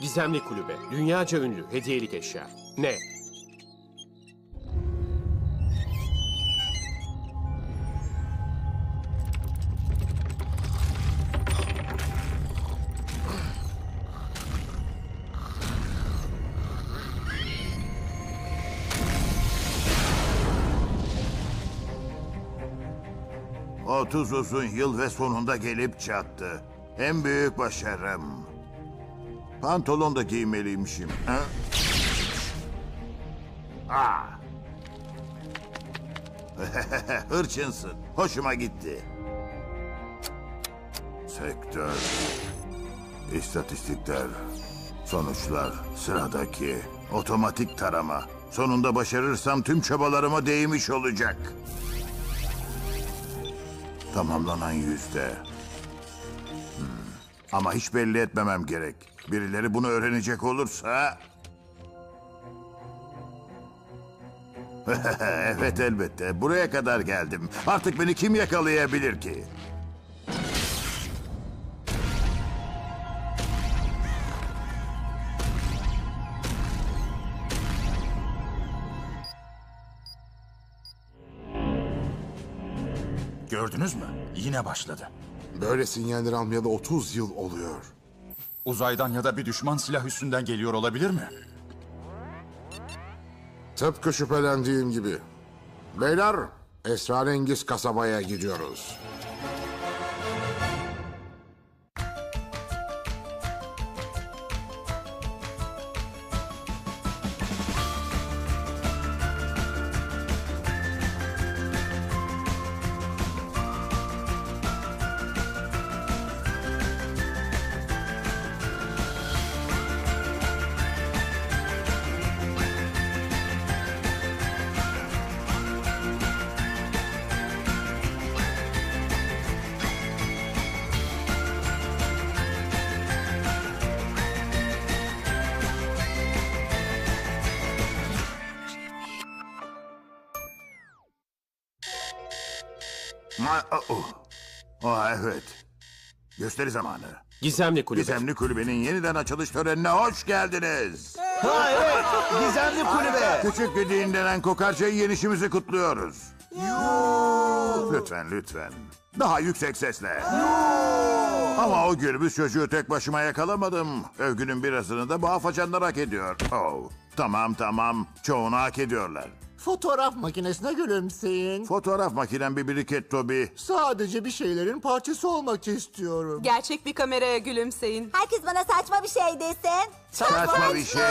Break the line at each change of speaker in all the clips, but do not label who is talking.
Gizemli kulübe. Dünyaca ünlü hediyelik eşya. Ne?
Otuz uzun yıl ve sonunda gelip çattı. En büyük başarım. Pantolon da giymeliymişim. Ha? Aa! Hırçınsın. Hoşuma gitti. Sektör. İstatistikler. Sonuçlar. Sıradaki. Otomatik tarama. Sonunda başarırsam tüm çabalarıma değmiş olacak. Tamamlanan yüzde. Ama hiç belli etmemem gerek. Birileri bunu öğrenecek olursa... evet elbette. Buraya kadar geldim. Artık beni kim yakalayabilir ki?
Gördünüz mü? Yine başladı.
Böyle sinyalleri almayalı 30 yıl oluyor.
Uzaydan ya da bir düşman silah üstünden geliyor olabilir mi?
Tıpkı şüphelendiğim gibi. Beyler, esrarengiz kasabaya gidiyoruz.
Ma oh. oh, evet. Gösteri zamanı.
Gizemli kulübe.
Gizemli Kulübe'nin yeniden açılış törenine hoş geldiniz.
Ha evet, gizemli kulübe.
Küçük güdüğün denen kokarcayı yenişimizi kutluyoruz. Lütfen lütfen. Daha yüksek sesle. Ama o gürbüz çocuğu tek başıma yakalamadım. Övgünün birazını da bu afacanlar hak ediyor. Oh. Tamam tamam. Çoğunu hak ediyorlar.
Fotoğraf makinesine gülümseyin.
Fotoğraf makinem bir biriket Toby.
Sadece bir şeylerin parçası olmak istiyorum.
Gerçek bir kameraya gülümseyin.
Herkes bana saçma bir şey desin.
Saçma bir şey.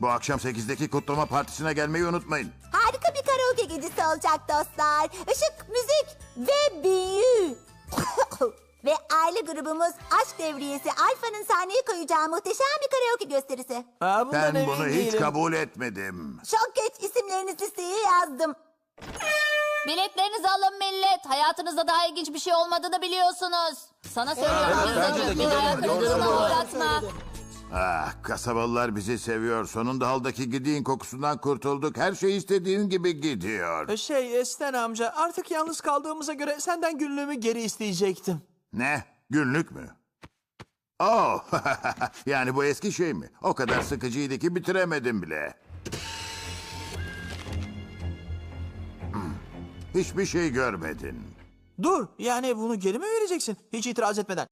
Bu akşam 8'deki kutlama partisine gelmeyi unutmayın.
Harika bir karaoke gecesi olacak dostlar. Işık, müzik ve büyü. ve aile grubumuz Aşk Devriyesi Alfa'nın sahneye koyacağı muhteşem bir karaoke gösterisi.
Ben bunu hiç kabul etmedim.
Çok geç isimlerinizi listeye yazdım.
Biletlerinizi alın millet. Hayatınızda daha ilginç bir şey olmadığını biliyorsunuz. Sana söylüyorum.
bence de
bir
gidelim, bu.
uğratma.
Ah, kasabalılar bizi seviyor. Sonunda haldaki gidiğin kokusundan kurtulduk. Her şey istediğim gibi gidiyor.
Şey Sten amca artık yalnız kaldığımıza göre senden günlüğümü geri isteyecektim.
Ne? Günlük mü? Oh, yani bu eski şey mi? O kadar sıkıcıydı ki bitiremedim bile. Hiçbir şey görmedin.
Dur yani bunu geri mi vereceksin? Hiç itiraz etmeden.